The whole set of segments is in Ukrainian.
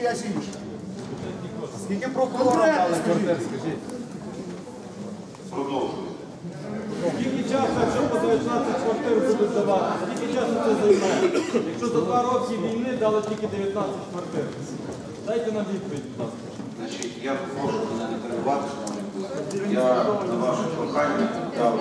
чиясь інша. Скільки прокурорам дали квартир, скажіть? Продовжую. Скільки часу, якщо по 19 квартир будуть давати, скільки часу це займає? Якщо за два роки війни дали тільки 19 квартир. Дайте нам відповідь, будь ласка. Значить, я прошу мене не перебувати, шановні колеги. Я на ваше прохання дав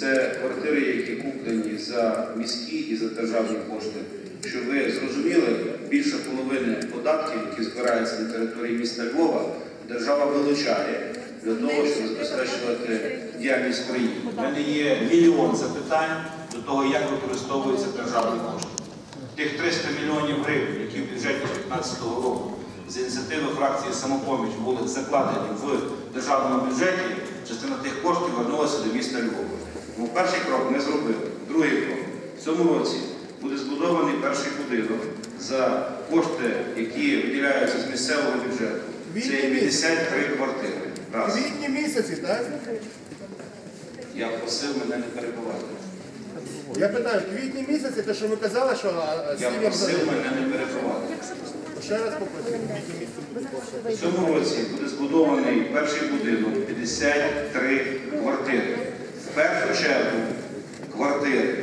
Це квартири, які куплені за міські і за державні кошти. Щоб ви зрозуміли, більше половини податків, які збираються на території міста Львова, держава вилучає для того, щоб забезпечувати діяльність країни. У мене є мільйон запитань до того, як використовуються державні кошти. Тих 300 мільйонів гривень, які в бюджеті 2015 року з ініціативи фракції самопоміч були закладені в державному бюджеті, частина тих коштів вернулася до міста Львова. Тому перший крок ми зробили. Другий крок. В цьому році буде збудований перший будинок за кошти, які виділяються з місцевого бюджету. Це 53 квартири. Раз. квітні місяці, так? Я просив мене не перебувати. Я питаю, в квітні місяці, те, що ви казали, що Я просив мене не перебувати. Ще раз попросив, в квітні місяці буде В цьому році буде збудований перший будинок 53 квартири. Першу чергу квартири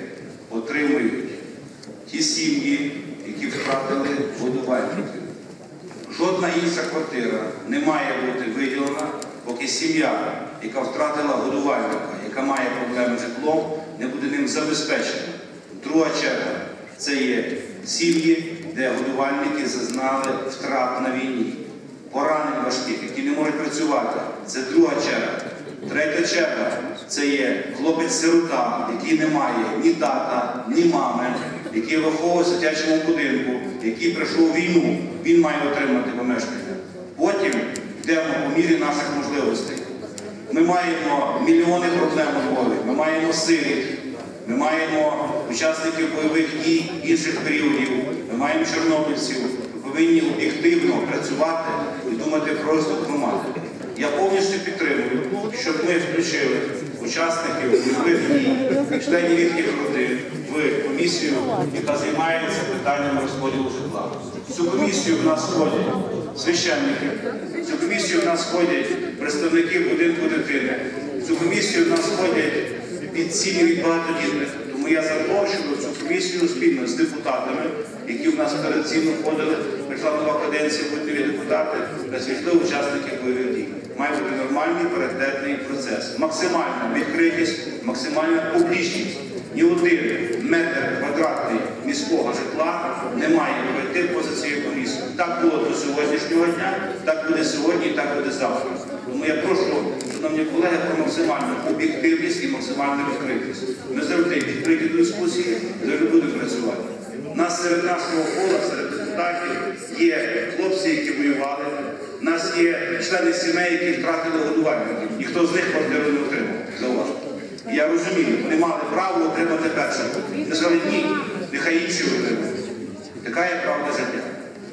отримують ті сім'ї, які втратили годувальників. Жодна інша квартира не має бути виділена, поки сім'я, яка втратила годувальника, яка має проблеми з житлом, не буде ним забезпечена. Друга черга це є сім'ї, де годувальники зазнали втрат на війні, поранень важких, які не можуть працювати. Це друга черга. Третя черга це є хлопець-сирота, який не має ні тата, ні мами, який виховується в дитячому будинку, який пройшов війну, він має отримати помешкання. Потім йдемо по мірі наших можливостей. Ми маємо мільйони проблем у Львові, ми маємо сиріт, ми маємо учасників бойових дій інших періодів, ми маємо чорнобильців. Ми повинні об'єктивно працювати і думати про розвиток громади. Я повністю підтримую, щоб ми включили учасників членів їхніх родин в комісію, яка займається питанням розподілу житла. Цю комісію в нас входять священники, в цю комісію в нас входять представники будинку дитини, цю комісію в нас входять від сім'ї від багатодітних. Тому я запрошую цю комісію спільно з депутатами, які в нас традиційно входили, прийшла нова каденція, будуть депутати, та світлі учасники бойових дій. Має бути нормальний паритетний процес. Максимальна відкритість, максимальна публічність. Ні один метр квадратний міського житла не має пройти поза цією комісією. Так було до сьогоднішнього дня, так буде сьогодні і так буде завтра. Тому я прошу, шановні колеги, про максимальну об'єктивність і максимальну відкритість. Ми завжди відкриті до дискусії, завжди будемо працювати. У нас серед нашого кола, серед депутатів є хлопці, які воювали. Нас є члени сімей, які втратили годувальників. Ніхто з них квартиру не отримав. Зауважте. Я розумію, вони мали право отримати перше. Ми сказали, ні, нехай інші отримають. Така є правда життя.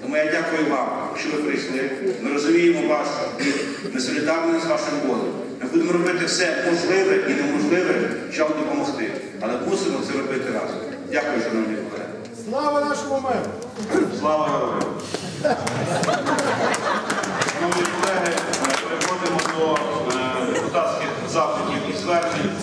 Тому я дякую вам, що ви прийшли. Ми розуміємо біль. Ми солідарні з вашим болем. Ми будемо робити все можливе і неможливе, щоб допомогти. Але мусимо це робити разом. Дякую, шановні колеги. Слава нашому меру! Слава героям!